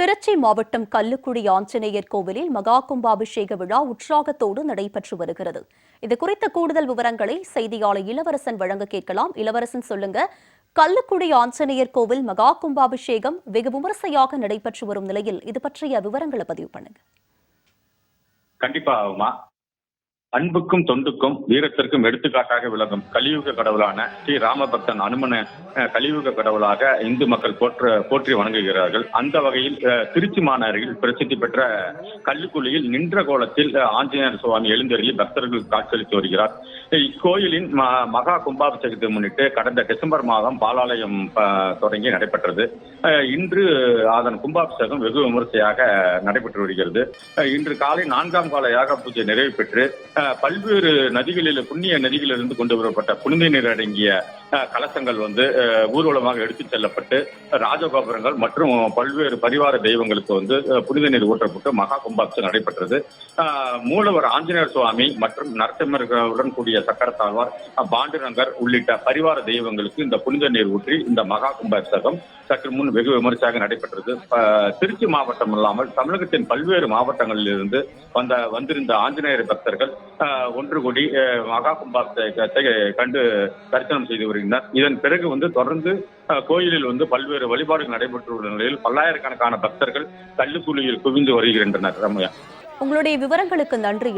திருச்சி மாவட்டம் கல்லுக்குடி ஆஞ்சநேயர் கோவிலில் மகா கும்பாபிஷேக விழா உற்சாகத்தோடு நடைபெற்று வருகிறது. இது குறித்த கூடுதல் விவரங்களை செய்தியாளர் இளவரசன் வழங்க கேட்கலாம். இளவரசன் சொல்லுங்க கல்லுக்குடி ஆஞ்சநேயர் கோவில் மகா கும்பாபிஷேகம் வெகு விமரிசையாக நடைபெற்று வரும் நிலையில் இது பற்றிய விவரங்களை பதிவு பண்ணுங்க. கண்டிப்பா அன்புக்கும் தொண்டுக்கும் வீரத்திற்கும் எடுத்துக்காட்டாக விளங்கும் கலியுக கடவுளான ஸ்ரீ ராமபக்தன் அனுமன கலியுக கடவுளாக இந்து மக்கள் போற்ற போற்றி வணங்குகிறார்கள். அந்த வகையில் திருச்சி மாநகரில் பிரசித்தி பெற்ற கல்லுக்குழியில் நின்ற கோலத்தில் ஆஞ்சநேயர் சுவாமி எழுந்தருளி பக்தர்கள் காட்சியளித்து வருகிறார். இக்கோயிலின் ம- மகா கும்பாபிஷேகத்தை முன்னிட்டு கடந்த டிசம்பர் மாதம் பாலாலயம் தொடங்கி நடைபெற்றது. அஹ், இன்று அதன் கும்பாபிஷேகம் வெகு விமரிசையாக நடைபெற்று வருகிறது. இன்று காலை நான்காம் கால யாக பூஜை நிறைவு பெற்று பல்வேறு நதிகளில் புண்ணிய நதிகளிலிருந்து கொண்டு வரப்பட்ட புனித நீர் அடங்கிய கலசங்கள் வந்து ஊர்வலமாக எடுத்துச் செல்லப்பட்டு ராஜகோபுரங்கள் மற்றும் பல்வேறு பரிவார தெய்வங்களுக்கு வந்து புனித நீர் ஊற்றப்பட்டு மகா கும்பாபிஷம் நடைபெற்றது. மூலவர் ஆஞ்சநேயர் சுவாமி மற்றும் நரசிம்மர்களுடன் கூடிய சக்கரத்தாழ்வார் அஹ், உள்ளிட்ட பரிவார தெய்வங்களுக்கு இந்த புனித நீர் ஊற்றி இந்த மகா கும்பாபிஷேகம் சற்று முன் வெகு விமரிசையாக நடைபெற்றது. திருச்சி மாவட்டம் இல்லாமல் தமிழகத்தின் பல்வேறு மாவட்டங்களில் இருந்து வந்த வந்திருந்த ஆஞ்சநேயர் பக்தர்கள் ஒன்று கூடி மகா கும்பாபிஷேகத்தை கண்டு தரிசனம் செய்து வருகின்றனர் இதன் பிறகு வந்து தொடர்ந்து கோயிலில் வந்து பல்வேறு வழிபாடுகள் நடைபெற்றுள்ள நிலையில் பல்லாயிரக்கணக்கான பக்தர்கள் தள்ளுக்குழியில் குவிந்து வருகின்றனர் ரம்யா. உங்களுடைய விவரங்களுக்கு நன்றி